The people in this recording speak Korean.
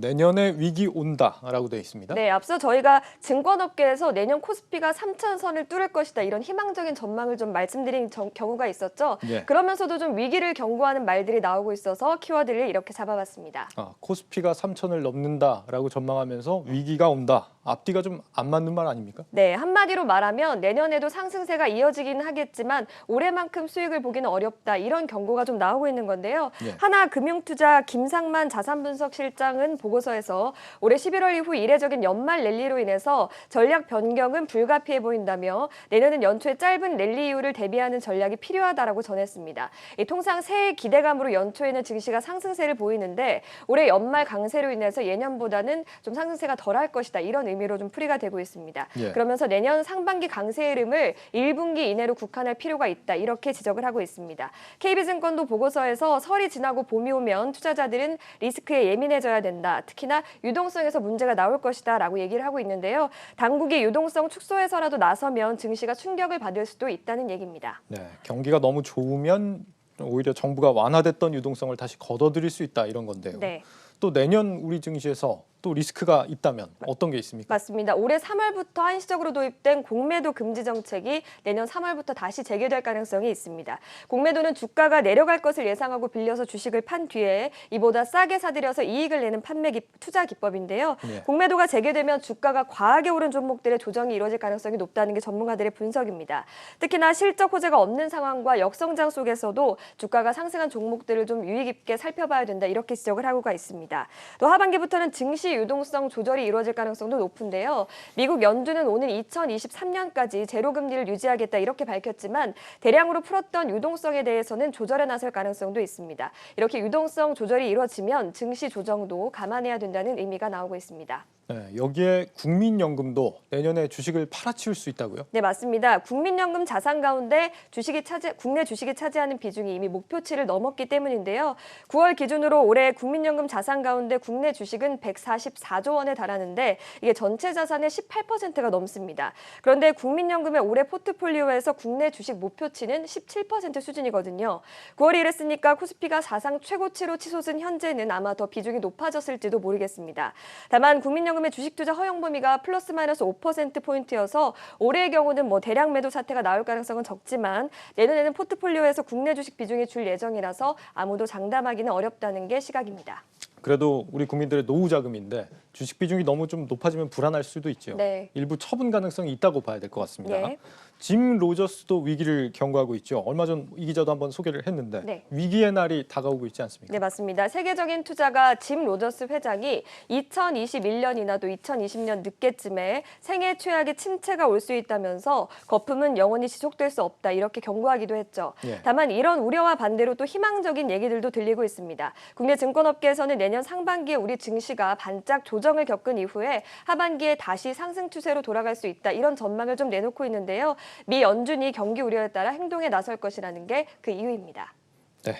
내년에 위기 온다라고 되어 있습니다. 네, 앞서 저희가 증권업계에서 내년 코스피가 3천 선을 뚫을 것이다 이런 희망적인 전망을 좀 말씀드린 정- 경우가 있었죠. 예. 그러면서도 좀 위기를 경고하는 말들이 나오고 있어서 키워드를 이렇게 잡아봤습니다. 아, 코스피가 3천을 넘는다라고 전망하면서 위기가 온다. 앞뒤가 좀 안 맞는 말 아닙니까? 네, 한마디로 말하면 내년에도 상승세가 이어지긴 하겠지만 올해만큼 수익을 보기는 어렵다 이런 경고가 좀 나오고 있는 건데요. 예. 하나금융투자 김상만 자산분석실장은 보고서에서 올해 11월 이후 이례적인 연말 랠리로 인해서 전략 변경은 불가피해 보인다며 내년은 연초에 짧은 랠리 이후를 대비하는 전략이 필요하다라고 전했습니다. 이 통상 새해 기대감으로 연초에는 증시가 상승세를 보이는데 올해 연말 강세로 인해서 예년보다는 좀 상승세가 덜할 것이다 이런 의미로 좀 풀이가 되고 있습니다. 예. 그러면서 내년 상반기 강세 흐름을 1분기 이내로 국한할 필요가 있다 이렇게 지적을 하고 있습니다. KB증권도 보고서에서 설이 지나고 봄이 오면 투자자들은 리스크에 예민해져야 된다. 특히나 유동성에서 문제가 나올 것이다 라고 얘기를 하고 있는데요. 당국이 유동성 축소해서라도 나서면 증시가 충격을 받을 수도 있다는 얘기입니다. 네, 경기가 너무 좋으면 오히려 정부가 완화됐던 유동성을 다시 걷어들일 수 있다 이런 건데요. 네. 또 내년 우리 증시에서 또 리스크가 있다면 어떤 게 있습니까? 맞습니다. 올해 3월부터 한시적으로 도입된 공매도 금지 정책이 내년 3월부터 다시 재개될 가능성이 있습니다. 공매도는 주가가 내려갈 것을 예상하고 빌려서 주식을 판 뒤에 이보다 싸게 사들여서 이익을 내는 판매 기, 투자 기법인데요. 네. 공매도가 재개되면 주가가 과하게 오른 종목들의 조정이 이루어질 가능성이 높다는 게 전문가들의 분석입니다. 특히나 실적 호재가 없는 상황과 역성장 속에서도 주가가 상승한 종목들을 좀 유의 깊게 살펴봐야 된다 이렇게 지적을 하고가 있습니다. 또 하반기부터는 증시 유동성 조절이 이루어질 가능성도 높은데요. 미국 연준은 오는 2023년까지 제로 금리를 유지하겠다 이렇게 밝혔지만 대량으로 풀었던 유동성에 대해서는 조절에 나설 가능성도 있습니다. 이렇게 유동성 조절이 이루어지면 증시 조정도 감안해야 된다는 의미가 나오고 있습니다. 네, 여기에 국민연금도 내년에 주식을 팔아치울 수 있다고요? 네, 맞습니다. 국민연금 자산 가운데 주식이 차지, 국내 주식이 차지하는 비중이 이미 목표치를 넘었기 때문인데요. 9월 기준으로 올해 국민연금 자산 가운데 국내 주식은 144조 원에 달하는데 이게 전체 자산의 18%가 넘습니다. 그런데 국민연금의 올해 포트폴리오에서 국내 주식 목표치는 17% 수준이거든요. 9월이 이랬으니까 코스피가 사상 최고치로 치솟은 현재는 아마 더 비중이 높아졌을지도 모르겠습니다. 다만 국민연금 의 주식 투자 허용 범위가 플러스 마이너스 5% 포인트여서 올해의 경우는 뭐 대량 매도 사태가 나올 가능성은 적지만 내년에는 포트폴리오에서 국내 주식 비중이 줄 예정이라서 아무도 장담하기는 어렵다는 게 시각입니다. 그래도 우리 국민들의 노후 자금인데 주식 비중이 너무 좀 높아지면 불안할 수도 있죠. 네. 일부 처분 가능성이 있다고 봐야 될 것 같습니다. 네. 짐 로저스도 위기를 경고하고 있죠. 얼마 전 이 기자도 한번 소개를 했는데 네. 위기의 날이 다가오고 있지 않습니까? 네, 맞습니다. 세계적인 투자가 짐 로저스 회장이 2021년이나 또 2020년 늦게쯤에 생애 최악의 침체가 올 수 있다면서 거품은 영원히 지속될 수 없다 이렇게 경고하기도 했죠. 예. 다만 이런 우려와 반대로 또 희망적인 얘기들도 들리고 있습니다. 국내 증권업계에서는 내년 상반기에 우리 증시가 반짝 조정을 겪은 이후에 하반기에 다시 상승 추세로 돌아갈 수 있다 이런 전망을 좀 내놓고 있는데요. 미 연준이 경기 우려에 따라 행동에 나설 것이라는 게 그 이유입니다. 네.